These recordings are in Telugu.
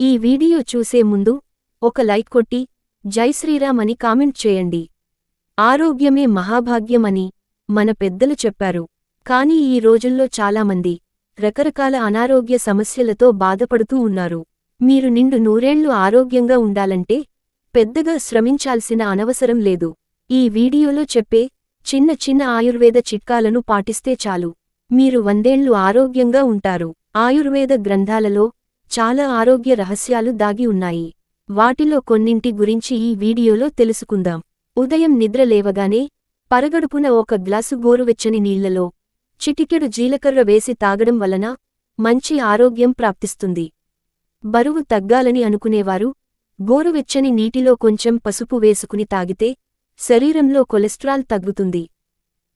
ఈ వీడియో చూసే ముందు ఒక లైక్ కొట్టి జై శ్రీరామ్ అని కామెంట్ చేయండి. ఆరోగ్యమే మహాభాగ్యం అని మన పెద్దలు చెప్పారు. కాని ఈ రోజుల్లో చాలామంది రకరకాల అనారోగ్య సమస్యలతో బాధపడుతూ ఉన్నారు. మీరు నిండు నూరేళ్ళు ఆరోగ్యంగా ఉండాలంటే పెద్దగా శ్రమించాల్సిన అనవసరం లేదు. ఈ వీడియోలో చెప్పే చిన్న చిన్న ఆయుర్వేద చిట్కాలను పాటిస్తే చాలు. మీరు వందేళ్ళు ఆరోగ్యంగా ఉంటారు. ఆయుర్వేద గ్రంథాలలో చాలా ఆరోగ్య రహస్యాలు దాగి ఉన్నాయి. వాటిలో కొన్నింటి గురించి ఈ వీడియోలో తెలుసుకుందాం. ఉదయం నిద్ర లేవగానే పరగడుపున ఒక గ్లాసు గోరువెచ్చని నీళ్ళలో చిటికెడు జీలకర్ర వేసి తాగడం వలన మంచి ఆరోగ్యం ప్రాప్తిస్తుంది. బరువు తగ్గాలని అనుకునేవారు. గోరువెచ్చని నీటిలో కొంచెం పసుపు వేసుకుని తాగితే శరీరంలో కొలెస్ట్రాల్ తగ్గుతుంది.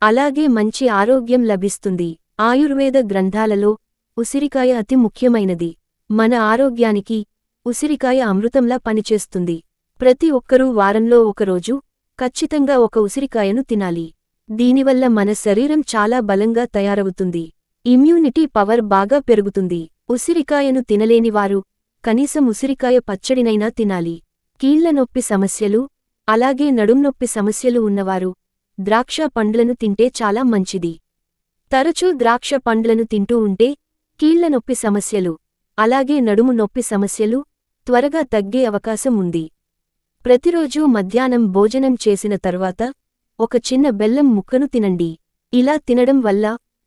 అలాగే మంచి ఆరోగ్యం లభిస్తుంది. ఆయుర్వేద గ్రంథాలలో ఉసిరికాయ అతి ముఖ్యమైనది. మన ఆరోగ్యానికి ఉసిరికాయ అమృతంలా పనిచేస్తుంది. ప్రతి ఒక్కరూ వారంలో ఒకరోజు ఖచ్చితంగా ఒక ఉసిరికాయను తినాలి. దీనివల్ల మన శరీరం చాలా బలంగా తయారవుతుంది. ఇమ్యూనిటీ పవర్ బాగా పెరుగుతుంది. ఉసిరికాయను తినలేనివారు కనీసం ఉసిరికాయ పచ్చడినైనా తినాలి. కీళ్ళ నొప్పి సమస్యలు అలాగే నడుంనొప్పి సమస్యలు ఉన్నవారు ద్రాక్ష పండ్లను తింటే చాలా మంచిది. తరచూ ద్రాక్ష పండ్లను తింటూ ఉంటే కీళ్ళ నొప్పి సమస్యలు అలాగే నడుము నొప్పి సమస్యలు త్వరగా తగ్గే అవకాశం ఉంది. ప్రతిరోజూ మధ్యాహ్నం భోజనం చేసిన తర్వాత ఒక చిన్న బెల్లం ముక్కను తినండి. ఇలా తినడం వల్ల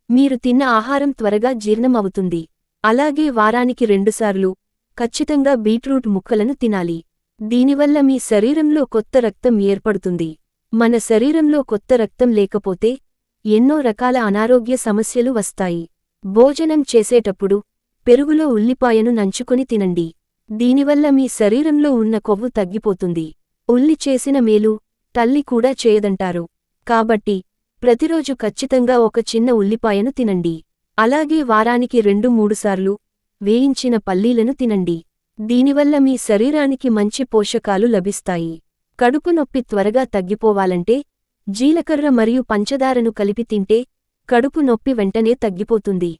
మీరు తిన్న ఆహారం త్వరగా జీర్ణం అవుతుంది అలాగే వారానికి రెండుసార్లు ఖచ్చితంగా బీట్రూట్ ముక్కలను తినాలి. దీనివల్ల మీ శరీరంలో కొత్త రక్తం ఏర్పడుతుంది. మన శరీరంలో కొత్త రక్తం లేకపోతే ఎన్నో రకాల అనారోగ్య సమస్యలు వస్తాయి. భోజనం చేసేటప్పుడు పెరుగులో ఉల్లిపాయను నంచుకొని తినండి. దీనివల్ల మీ శరీరంలో ఉన్న కొవ్వు తగ్గిపోతుంది. ఉల్లి చేసిన మేలు తల్లి కూడా చేయదంటారు. కాబట్టి ప్రతిరోజు ఖచ్చితంగా ఒక చిన్న ఉల్లిపాయను తినండి. అలాగే వారానికి రెండు మూడుసార్లు వేయించిన పల్లీలను తినండి. దీనివల్ల మీ శరీరానికి మంచి పోషకాలు లభిస్తాయి. కడుపు నొప్పి త్వరగా తగ్గిపోవాలంటే జీలకర్ర మరియు పంచదారను కలిపి తింటే కడుపు నొప్పి వెంటనే తగ్గిపోతుంది.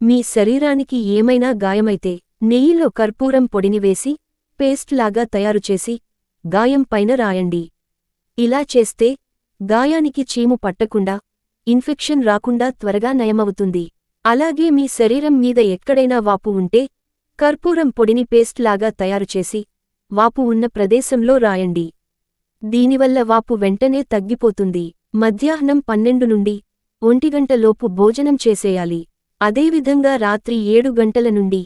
మీ శరీరానికి ఏమైనా గాయమైతే నెయ్యిలో కర్పూరం పొడిని వేసి పేస్ట్లాగా తయారుచేసి గాయం పైన రాయండి. ఇలా చేస్తే గాయానికి చీము పట్టకుండా ఇన్ఫెక్షన్ రాకుండా త్వరగా నయమవుతుంది. అలాగే మీ శరీరం మీద ఎక్కడైనా వాపు ఉంటే కర్పూరం పొడిని పేస్ట్లాగా తయారుచేసి వాపు ఉన్న ప్రదేశంలో రాయండి. దీనివల్ల వాపు వెంటనే తగ్గిపోతుంది. మధ్యాహ్నం పన్నెండు నుండి ఒంటిగంటలోపు భోజనం చేసేయాలి. అదేవిధంగా రాత్రి ఏడు గంటల నుండి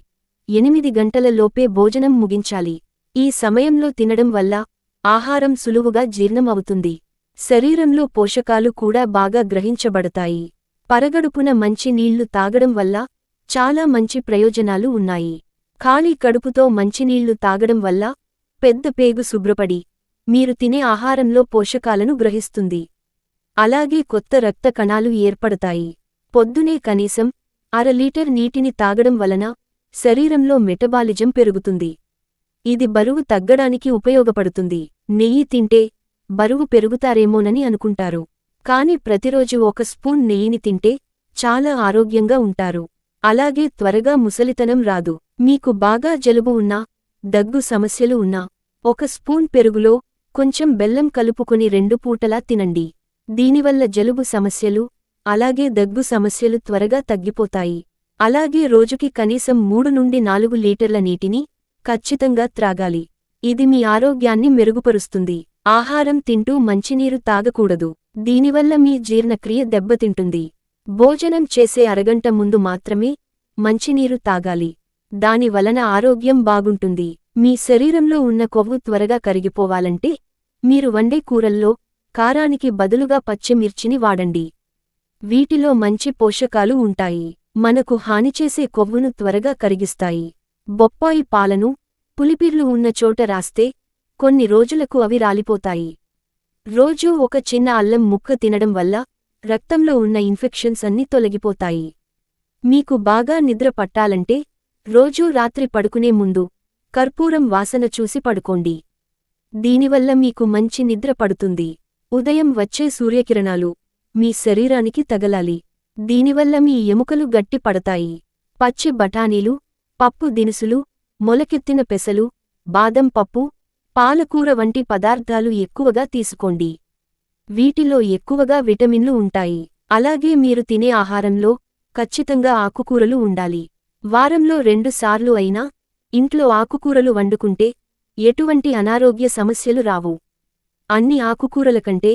ఎనిమిది గంటల లోపే భోజనం ముగించాలి. ఈ సమయంలో తినడం వల్ల ఆహారం సులువుగా జీర్ణమవుతుంది. శరీరంలో పోషకాలు కూడా బాగా గ్రహించబడతాయి. పరగడుపున మంచి నీళ్ళు తాగడం వల్ల చాలా మంచి ప్రయోజనాలు ఉన్నాయి. ఖాళీ కడుపుతో మంచినీళ్ళు తాగడం వల్ల పెద్ద పేగు శుభ్రపడి మీరు తినే ఆహారంలో పోషకాలను గ్రహిస్తుంది. అలాగే కొత్త రక్త కణాలు ఏర్పడతాయి. పొద్దునే కనీసం అర లీటర్ నీటిని తాగడం వలన శరీరంలో మెటబాలిజం పెరుగుతుంది. ఇది బరువు తగ్గడానికి ఉపయోగపడుతుంది. నెయ్యి తింటే బరువు పెరుగుతారేమోనని అనుకుంటారు. కాని ప్రతిరోజు ఒక స్పూన్ నెయ్యిని తింటే చాలా ఆరోగ్యంగా ఉంటారు. అలాగే త్వరగా ముసలితనం రాదు. మీకు బాగా జలుబు ఉన్నా దగ్గు సమస్యలు ఉన్నా ఒక స్పూన్ పెరుగులో కొంచెం బెల్లం కలుపుకొని రెండు పూటలా తినండి. దీనివల్ల జలుబు సమస్యలు అలాగే దగ్గు సమస్యలు త్వరగా తగ్గిపోతాయి. అలాగే రోజుకి కనీసం మూడు నుండి నాలుగు లీటర్ల నీటిని ఖచ్చితంగా త్రాగాలి. ఇది మీ ఆరోగ్యాన్ని మెరుగుపరుస్తుంది. ఆహారం తింటూ మంచినీరు తాగకూడదు. దీనివల్ల మీ జీర్ణక్రియ దెబ్బతింటుంది. భోజనం చేసే అరగంట ముందు మాత్రమే మంచినీరు తాగాలి. దాని వలన ఆరోగ్యం బాగుంటుంది. మీ శరీరంలో ఉన్న కొవ్వు త్వరగా కరిగిపోవాలంటే మీరు వండే కూరల్లో కారానికి బదులుగా పచ్చిమిర్చిని వాడండి. వీటిలో మంచి పోషకాలు ఉంటాయి. మనకు హానిచేసే కొవ్వును త్వరగా కరిగిస్తాయి. బొప్పాయి పాలను పులిపిర్లు ఉన్న చోట రాస్తే కొన్ని రోజులకు అవి రాలిపోతాయి. రోజూ ఒక చిన్న అల్లం ముక్క తినడం వల్ల రక్తంలో ఉన్న ఇన్ఫెక్షన్స్ అన్నీ తొలగిపోతాయి. మీకు బాగా నిద్ర పట్టాలంటే రోజూ రాత్రి పడుకునే ముందు కర్పూరం వాసన చూసి పడుకోండి. దీనివల్ల మీకు మంచి నిద్ర పడుతుంది. ఉదయం వచ్చే సూర్యకిరణాలు మీ శరీరానికి తగలాలి. దీనివల్ల మీ ఎముకలు గట్టి పడతాయి. పచ్చి బఠానీలు పప్పు దినుసులు మొలకెత్తిన పెసలు బాదం పప్పు పాలకూర వంటి పదార్థాలు ఎక్కువగా తీసుకోండి. వీటిలో ఎక్కువగా విటమిన్లు ఉంటాయి. అలాగే మీరు తినే ఆహారంలో ఖచ్చితంగా ఆకుకూరలు ఉండాలి. వారంలో రెండుసార్లు అయినా ఇంట్లో ఆకుకూరలు వండుకుంటే ఎటువంటి అనారోగ్య సమస్యలు రావు. అన్ని ఆకుకూరల కంటే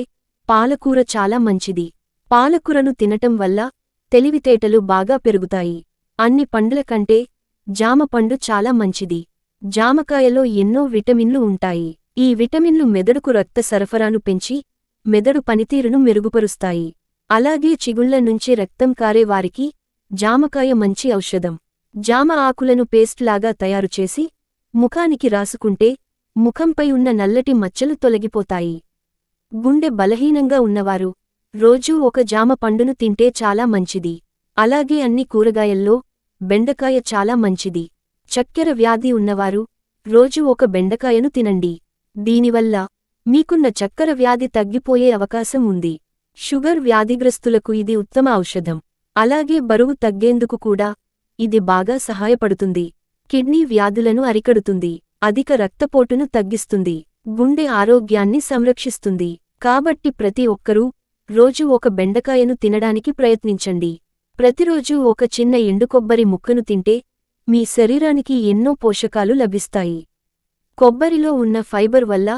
పాలకూర చాలా మంచిది. పాలకూరను తినటం వల్ల తెలివితేటలు బాగా పెరుగుతాయి. అన్ని పండ్ల కంటే జామ పండు చాలా మంచిది. జామకాయలో ఎన్నో విటమిన్లు ఉంటాయి. ఈ విటమిన్లు మెదడుకు రక్త సరఫరాను పెంచి మెదడు పనితీరును మెరుగుపరుస్తాయి. అలాగే చిగుళ్ళ నుంచి రక్తం కారే వారికి జామకాయ మంచి ఔషధం. జామ ఆకులను పేస్ట్ లాగా తయారుచేసి ముఖానికి రాసుకుంటే ముఖంపై ఉన్న నల్లటి మచ్చలు తొలగిపోతాయి. గుండె బలహీనంగా ఉన్నవారు రోజూ ఒక జామ పండును తింటే చాలా మంచిది. అలాగే అన్ని కూరగాయల్లో బెండకాయ చాలా మంచిది. చక్కెర వ్యాధి ఉన్నవారు రోజు ఒక బెండకాయను తినండి. దీనివల్ల మీకున్న చక్కెర వ్యాధి తగ్గిపోయే అవకాశం ఉంది. షుగర్ వ్యాధిగ్రస్తులకు ఇది ఉత్తమ ఔషధం. అలాగే బరువు తగ్గేందుకు కూడా ఇది బాగా సహాయపడుతుంది. కిడ్నీ వ్యాధులను అరికడుతుంది. అధిక రక్తపోటును తగ్గిస్తుంది. గుండె ఆరోగ్యాన్ని సంరక్షిస్తుంది. కాబట్టి ప్రతి ఒక్కరూ రోజు ఒక బెండకాయను తినడానికి ప్రయత్నించండి. ప్రతిరోజూ ఒక చిన్న ఎండుకొబ్బరి ముక్కను తింటే మీ శరీరానికి ఎన్నో పోషకాలు లభిస్తాయి. కొబ్బరిలో ఉన్న ఫైబర్ వల్ల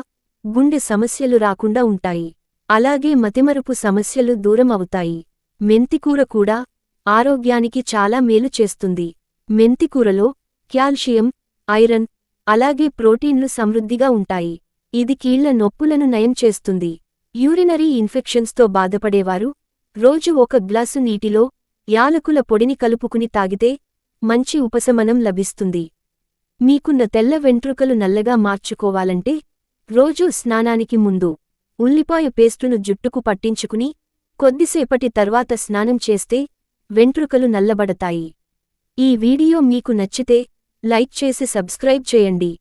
గుండె సమస్యలు రాకుండా ఉంటాయి. అలాగే మతిమరుపు సమస్యలు దూరం అవుతాయి. మెంతికూర కూడా ఆరోగ్యానికి చాలా మేలు చేస్తుంది. మెంతికూరలో క్యాల్షియం ఐరన్ అలాగే ప్రోటీన్లు సమృద్ధిగా ఉంటాయి. ఇది కీళ్ళ నొప్పులను నయం చేస్తుంది. యూరినరీ ఇన్ఫెక్షన్స్తో బాధపడేవారు రోజు ఒక గ్లాసు నీటిలో యాలకుల పొడిని కలుపుకుని తాగితే మంచి ఉపశమనం లభిస్తుంది. మీకున్న తెల్ల వెంట్రుకలు నల్లగా మార్చుకోవాలంటే రోజూ స్నానానికి ముందు ఉల్లిపాయ పేస్టును జుట్టుకు పట్టించుకుని కొద్దిసేపటి తర్వాత స్నానం చేస్తే వెంట్రుకలు నల్లబడతాయి. ఈ వీడియో మీకు నచ్చితే లైక్ చేసి సబ్స్క్రైబ్ చేయండి.